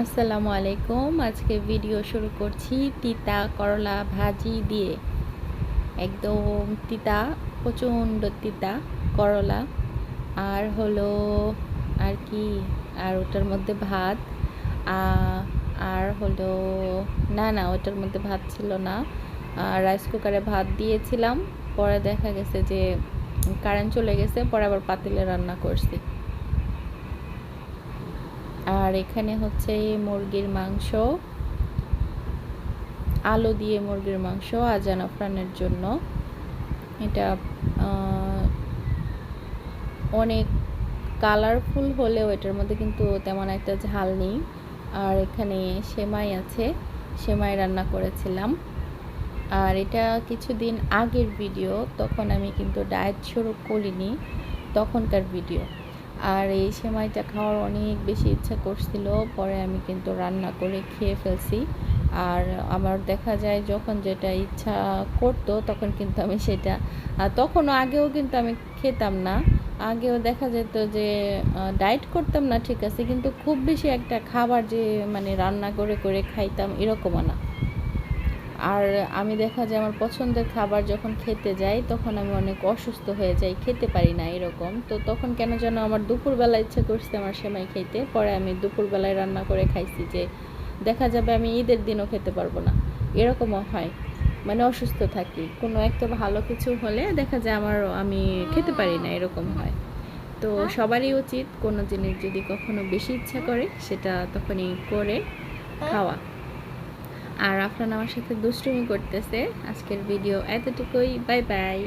আসসালামু আলাইকুম। আজকে ভিডিও শুরু করছি তিতা করলা ভাজি দিয়ে। একদম তিতা, প্রচণ্ড তিতা করলা। আর হলো আর কি, আর ওটার মধ্যে ভাত। আর হলো, না না, ওটার মধ্যে ভাত ছিল না। রাইস কুকারে ভাত দিয়েছিলাম। পরে দেখা গেছে যে কারেন্ট চলে গেছে, পরে আবার পাতিলে রান্না করছি। আর এখানে হচ্ছে মুরগির মাংস, আলু দিয়ে মুরগির মাংস, আজান আফরানের জন্য। এটা অনেক কালারফুল হলেও এটার মধ্যে কিন্তু তেমন একটা ঝাল নেই। আর এখানে সেমাই আছে, সেমাই রান্না করেছিলাম। আর এটা কিছুদিন আগের ভিডিও তখন আমি কিন্তু ডায়েট শুরু করিনি তখনকার ভিডিও আর এই সেমাইটা খাওয়ার অনেক বেশি ইচ্ছা করছিল, পরে আমি কিন্তু রান্না করে খেয়ে ফেলছি। আর আমার দেখা যায় যখন যেটা ইচ্ছা করতো, তখন কিন্তু আমি সেটা তখনও আগেও কিন্তু আমি খেতাম না। আগেও দেখা যেত যে ডায়েট করতাম না, ঠিক আছে, কিন্তু খুব বেশি একটা খাবার যে মানে রান্না করে করে খাইতাম, এরকমও না। আর আমি দেখা যায় আমার পছন্দের খাবার যখন খেতে যাই, তখন আমি অনেক অসুস্থ হয়ে যাই, খেতে পারি না এরকম। তো তখন কেন যেন আমার দুপুরবেলা ইচ্ছা করছে আমার সেমাই খেতে। পরে আমি দুপুরবেলায় রান্না করে খাইছি যে, দেখা যাবে আমি ঈদের দিনও খেতে পারব না। এরকমও হয়। মানে অসুস্থ থাকি। কোনো একটা ভালো কিছু হলে দেখা যায় আমার আমি খেতে পারি না, এরকম হয়। তো সবারই উচিত কোনো জিনিস যদি কখনো বেশি ইচ্ছা করে, সেটা তখনই করে খাওয়া। আর আপনারা আমার সাথে দুষ্টুমি করতেছে। আজকের ভিডিও এতটুকুই। Bye bye